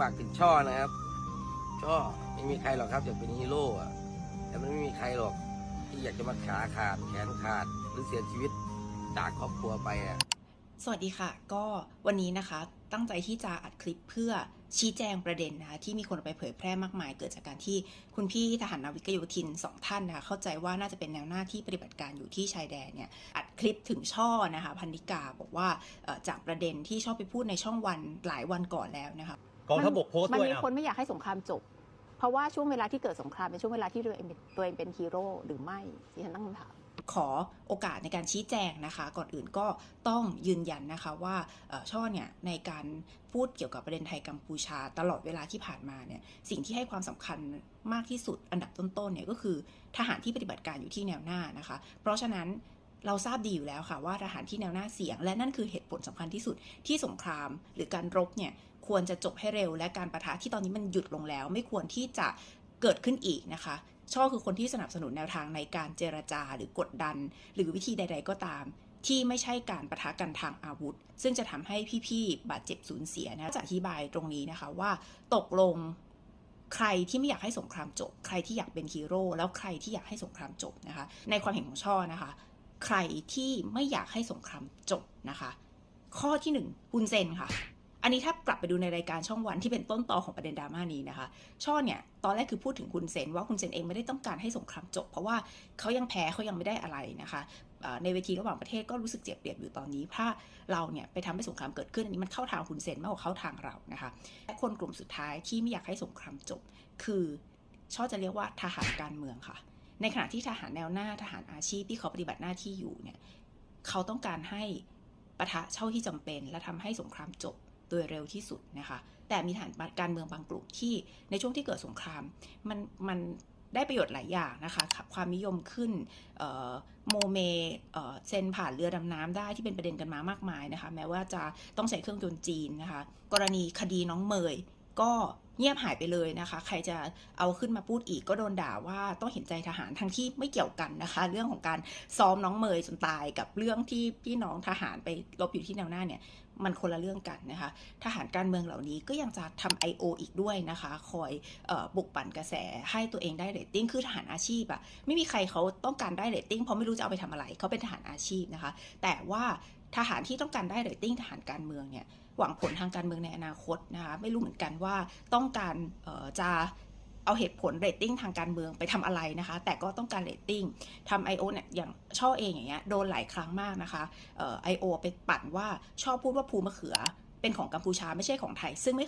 ฝากถึงช่อนะครับ ช่อไม่มีใครหรอกครับอยากเป็นฮีโร่อะแต่มันไม่มีใครหรอก ที่อยากจะมาขาขาดแขนขาดหรือเสียชีวิตจากครอบครัวไปอะสวัสดีค่ะ ก็วันนี้นะคะตั้งใจที่จะอัดคลิปเพื่อชี้แจงประเด็นนะคะที่มีคนไปเผยแพร่มากมาย เกิดจากการที่คุณพี่ทหารนาวิกโยธินสองท่านนะคะเข้าใจว่าน่าจะเป็นแนวหน้าที่ปฏิบัติการอยู่ที่ชายแดนเนี่ยอัดคลิปถึงช่อนะคะพันนิกาบอกว่าจากประเด็นที่ชอบไปพูดในช่องวันหลายวันก่อนแล้วนะคะ กองทัพบกโพสต์มันด้วยมีอะคนไม่อยากให้สงครามจบ เพราะว่าช่วงเวลาที่เกิดสงครามเป็นช่วงเวลาที่ตัวเองเป็นตัวเองเป็นฮีโร่หรือไม่ที่ฉันตั้งคำถามขอโอกาสในการชี้แจงนะคะ ก่อนอื่นก็ต้องยืนยันนะคะว่าเอ่อช่อเนี่ยในการพูดเกี่ยวกับประเด็นไทยกัมพูชา ตลอดเวลาที่ผ่านมาเนี่ยสิ่งที่ให้ความสำคัญมากที่สุดอันดับต้นๆเนี่ยก็คือทหารที่ปฏิบัติการอยู่ที่แนวหน้านะคะ เพราะฉะนั้น เราทราบดีอยู่แล้วค่ะว่าทหารที่แนวหน้าเสียง และนั่นคือเหตุผลสำคัญที่สุดที่สงคราม หรือการรบเนี่ยควรจะจบให้เร็ว และการประทะที่ตอนนี้มันหยุดลงแล้ว ไม่ควรที่จะเกิดขึ้นอีกนะคะช่อคือคนที่สนับสนุนแนวทางในการเจรจาหรือกดดัน หรือวิธีใด ๆ ก็ตาม ที่ไม่ใช่การประทะกันทางอาวุธ ซึ่งจะทำให้พี่ๆบาดเจ็บสูญเสียนะจะอธิบายตรงนี้นะคะว่าตกลงใครที่ไม่อยากให้สงครามจบ ใครที่อยากเป็นฮีโร่แล้วใครที่อยากให้สงครามจบนะคะ ในความเห็นของช่อนะคะ ใครที่ไม่อยากให้สงครามจบนะคะ ข้อที่หนึ่งฮุนเซนค่ะ อันนี้ถ้ากลับไปดูในรายการช่องวันที่เป็นต้นตอของประเด็นดราม่านี้นะคะ ช่อเนี่ยตอนแรกคือพูดถึงคุณเซนว่าคุณเซนเองไม่ได้ต้องการให้สงครามจบ เพราะว่าเขายังแพ้เขายังไม่ได้อะไรนะคะในเวทีระหว่างประเทศก็รู้สึกเจ็บเปรียบอยู่ตอนนี้ ถ้าเราเนี่ยไปทำให้สงครามเกิดขึ้นอันนี้มันเข้าทางคุณเซนมากกว่าเข้าทางเรานะคะและคนกลุ่มสุดท้ายที่ไม่อยากให้สงครามจบ คือช่อจะเรียกว่าทหารการเมืองค่ะ ในขณะที่ทหารแนวหน้าทหารอาชีพที่เขาปฏิบัติหน้าที่อยู่เนี่ยเขาต้องการให้ปะทะเช่าที่จำเป็น และทำให้สงครามจบโดยเร็วที่สุดนะคะ แต่มีฐานการเมืองบางกลุ่มที่ในช่วงที่เกิดสงครามมันมันได้ประโยชน์หลายอย่างนะคะความนิยมขึ้นโมเมเซนผ่านเรือดำน้ำได้ที่เป็นประเด็นกันมามากมายนะคะ แม้ว่าจะต้องใช้เครื่องยนต์จีนนะคะ กรณีคดีน้องเมย ก็เงียบหายไปเลยนะคะ ใครจะเอาขึ้นมาพูดอีกก็โดนด่าว่าต้องเห็นใจทหารทั้งที่ไม่เกี่ยวกันนะคะ เรื่องของการซ้อมน้องเมยจนตายกับเรื่องที่พี่น้องทหารไปรบอยู่ที่แนวหน้าเนี่ยมันคนละเรื่องกันนะคะ ทหารการเมืองเหล่านี้ก็ยังจะทำ I.O. อีกด้วยนะคะ คอยออบุกปั่นกระแสให้ตัวเองได้เรตติ้ง คือทหารอาชีพอะไม่มีใครเขาต้องการได้เรตติ้งเพราะไม่รู้จะเอาไปทำอะไร เขาเป็นทหารอาชีพนะคะ แต่ว่า ทหารที่ต้องการได้เรตติ้งทหารการเมืองเนี่ยหวังผลทางการเมืองในอนาคตนะคะไม่รู้เหมือนกันว่าต้องการจะเอาเหตุผลเรตติ้งทางการเมืองไปทำอะไรนะคะ แต่ก็ต้องการเรตติ้งทำไอโอเนี่ยอย่างช่อเองอย่างเงี้ยโดนหลายครั้งมากนะคะไอโอไปปั่นว่าชอบพูดว่าภูมะเขือเป็นของกัมพูชาไม่ใช่ของไทย ซึ่งไม่เค